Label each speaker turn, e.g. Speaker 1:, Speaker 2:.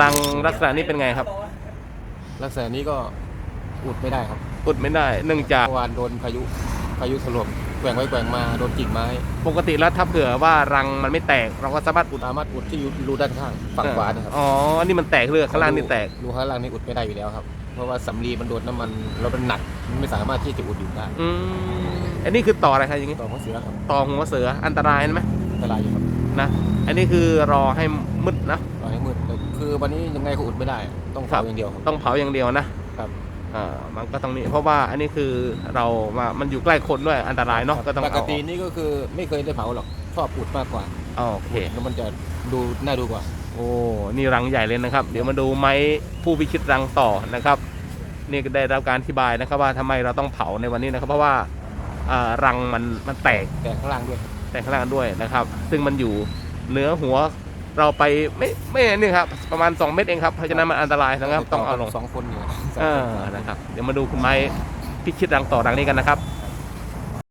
Speaker 1: รังลักษณะนี้เป็นไงครับ
Speaker 2: ลักษณะนี้ก็อุดไม่ได้ครับ
Speaker 1: อุดไม่ได้ เนื่องจาก
Speaker 2: เมื่อวานโดนพายุพายุถล่มแกว่งไว้แกว่งมาโดนกิ่งไม้
Speaker 1: ปกติแล้วถ้าเผื่อว่ารังมันไม่แตก เราก็สามารถอุด
Speaker 2: สามารถอุดที่รูด้านข้างฝั่งขวานะครับ
Speaker 1: อ๋ออันนี้มันแตกเรือข้างล่างนี่แตก
Speaker 2: รูข้างล่างนี่อุดไม่ได้อยู่แล้วครับ เพราะว่าสำลีมันโดนน้ำมันแล้วมันหนักมันไม่สามารถที่จะอุดอยู่ได้
Speaker 1: อืมอันนี้คือต่ออะไรครับอย่างงี้
Speaker 2: ต่อของเสือครับ
Speaker 1: ต่อหัวเสืออันตรายไหม
Speaker 2: อันตรายอยู่ครับ
Speaker 1: นะ อันนี้คือรอให้มืดนะ
Speaker 2: ต่อให้มืดแต่ คือวันนี้ยังไงก็อุดไม่ได้ ต้อง
Speaker 1: ครั
Speaker 2: เผา
Speaker 1: บ
Speaker 2: อย่างเดียวครับ
Speaker 1: ต้องเผาอย่างเดียวนะครับอ่ามันก็ต้องนี่เพราะว่าอันนี้คือเรามามันอยู่ใกล้คนด้วยอันตรายเนาะก็ต้อง
Speaker 2: ป
Speaker 1: เอา
Speaker 2: กตินี่ก็คือไม่เคยได้เผาหรอกชอบอุดมากกว่า
Speaker 1: อ๋อโอเค
Speaker 2: แล้วมันจะดูน่าดูกว่า
Speaker 1: โอ้ นี่รังใหญ่เลยนะครับ เดี๋ยวมาดูไม้ผู้พิชิตรังต่อนะครับ นี่ก็ได้รับการอธิบายนะครับ ว่าทำไมเราต้องเผาในวันนี้นะครับ เพราะว่าอ่ารังมันมันแตก
Speaker 2: แต่ข้างล่างด้วยครับ
Speaker 1: แตกข้างล่างด้วยนะครับ ซึ่งมันอยู่เหนือหัว เราไปไม่ไม่นี่ครับประมาณ 2 เมตรเองครับเพราะฉะนั้นมันอันตรายนะครับต้องเอาลง
Speaker 2: สองคนอยู่สอง
Speaker 1: เอ
Speaker 2: คน
Speaker 1: อนะครับเดี๋ยวมาดูคุณไม้พิชิตรังต่อรังนี้กันนะครับ